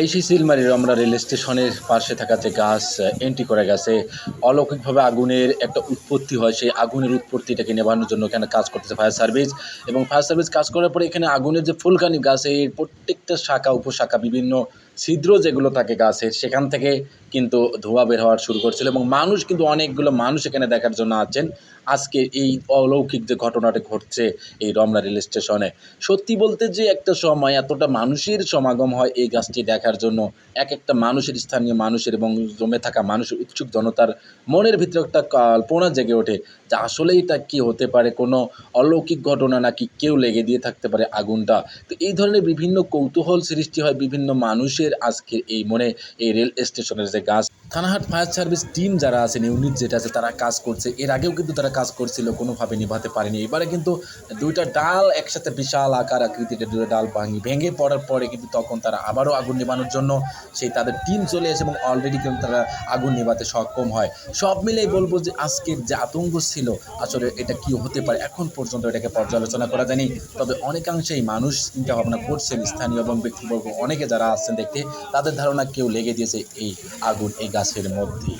এই সেই সিলমারির আমরা রেল স্টেশনের পাশে থাকা যে গাছ এন্ট্রি করা গেছে, অলৌকিকভাবে আগুনের একটা উৎপত্তি হয়। সেই আগুনের উৎপত্তিটাকে নেবানোর জন্য এখানে কাজ করতেছে ফায়ার সার্ভিস এবং ফায়ার সার্ভিস কাজ করার পরে এখানে আগুনের যে ফুলকানি গাছ এর প্রত্যেকটা শাখা, উপশাখা, বিভিন্ন ছিদ্র যেগুলো থাকে গাছের, সেখান থেকে কিন্তু ধোঁয়া বের হওয়ার শুরু করছিল এবং মানুষ কিন্তু অনেকগুলো মানুষ এখানে দেখার জন্য আছেন। আজকে এই অলৌকিক যে ঘটনাটা ঘটছে এই রমনা রেল স্টেশনে, সত্যি বলতে যে একটা সময় এতটা মানুষের সমাগম হয় এই গাছটি দেখার জন্য। এক একটা মানুষের, স্থানীয় মানুষের এবং জমে থাকা মানুষের উৎসুক জনতার মনের ভিতরে একটা কল্পনা জেগে ওঠে যে আসলে এটা কি হতে পারে, কোনো অলৌকিক ঘটনা নাকি কেউ লেগে দিয়ে থাকতে পারে আগুনটা। তো এই ধরনের বিভিন্ন কৌতূহল সৃষ্টি হয় বিভিন্ন মানুষের আজকে এই মনে এই রেল স্টেশনের যে গাছ থানাহাট ফায়ার সার্ভিস টিম যারা আছেন ইউনিট যেটা আছে, তারা কাজ করছে। এর আগেও কিন্তু তারা কাজ করছিল, কোনোভাবে নিভাতে পারেনি। এবারে কিন্তু দুইটা ডাল একসাথে বিশাল আকার আকৃতির দুটো ডাল ভাঙি ভেঙে পড়ার পরে কিন্তু তখন তারা আবারও আগুন নেভানোর জন্য সেই তাদের টিম চলে আসে এবং অলরেডি কিন্তু তারা আগুন নেভাতে সক্ষম হয়। সব মিলেই বলব যে আজকের যে আতঙ্ক ছিল, আসলে এটা কি হতে পারে? এখন পর্যন্ত এটাকে পর্যালোচনা করা যায়নি। তবে অনেকাংশেই মানুষ চিন্তা ভাবনা করছেন, স্থানীয় এবং ব্যক্তিবর্গ অনেকে যারা আসছেন দেখতে, তাদের ধারণা কেউ লেগে দিয়েছে এই আগুন এই গাছের মধ্যে।